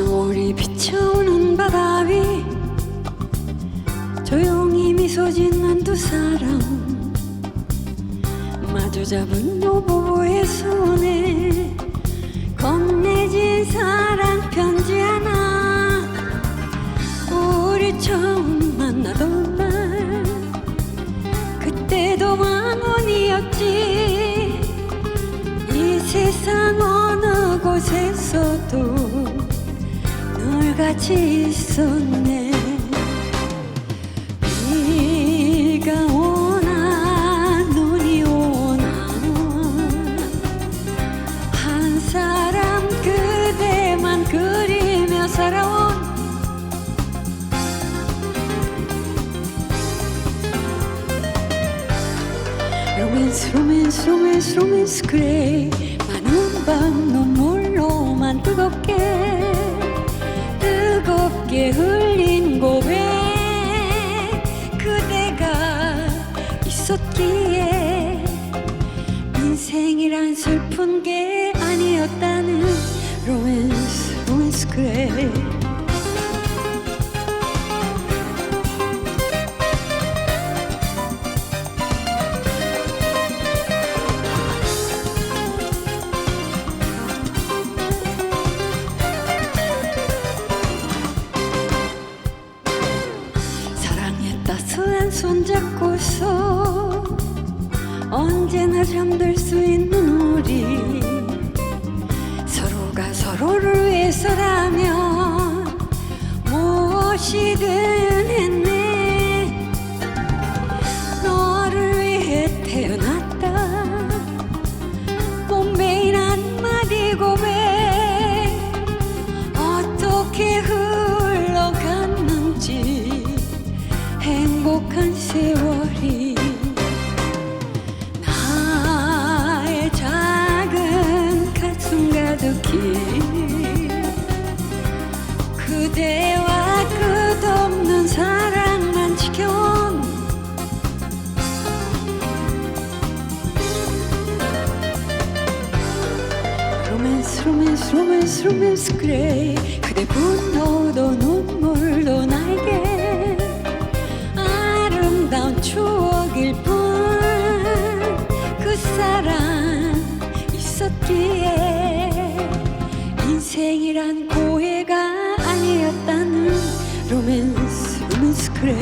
조용히 비쳐오는 바다 위. 조용히 미소 짓는 두 사람. 마주 잡은 노부부의 손에 건네진 사랑 편지 하나. 우리 처음 만나던 날 그때도 왕원이었지. 이 세상 어느 곳에서도 널 같이 있었네. 비가 오나 눈이 오나 한 사람 그대만 그리며 살아온 로맨스 로맨스 로맨스 로맨스 그래. 많은 밤 눈물로만 뜨겁게 뜨겁게 흘린 고백. 그대가 있었기에 인생이란 슬픈 게 아니었다는 로맨스 로맨스 그래 손 잡고서 언제나 잠들 수 있는 우리. 서로가 서로를 위해서라면 무엇이든 했네. 너를 위해 태어났다. 몸매인 한마디 고백 세월이 나의 작은 가슴 가득히 그대와 끝없는 사랑만 지켜온 로맨스 로맨스 로맨스 그래. 그대 분노도 눈물도 나에게 추억일 뿐. 그 사랑 있었기에 인생이란 고해가 아니었다는 로맨스 로맨스 그래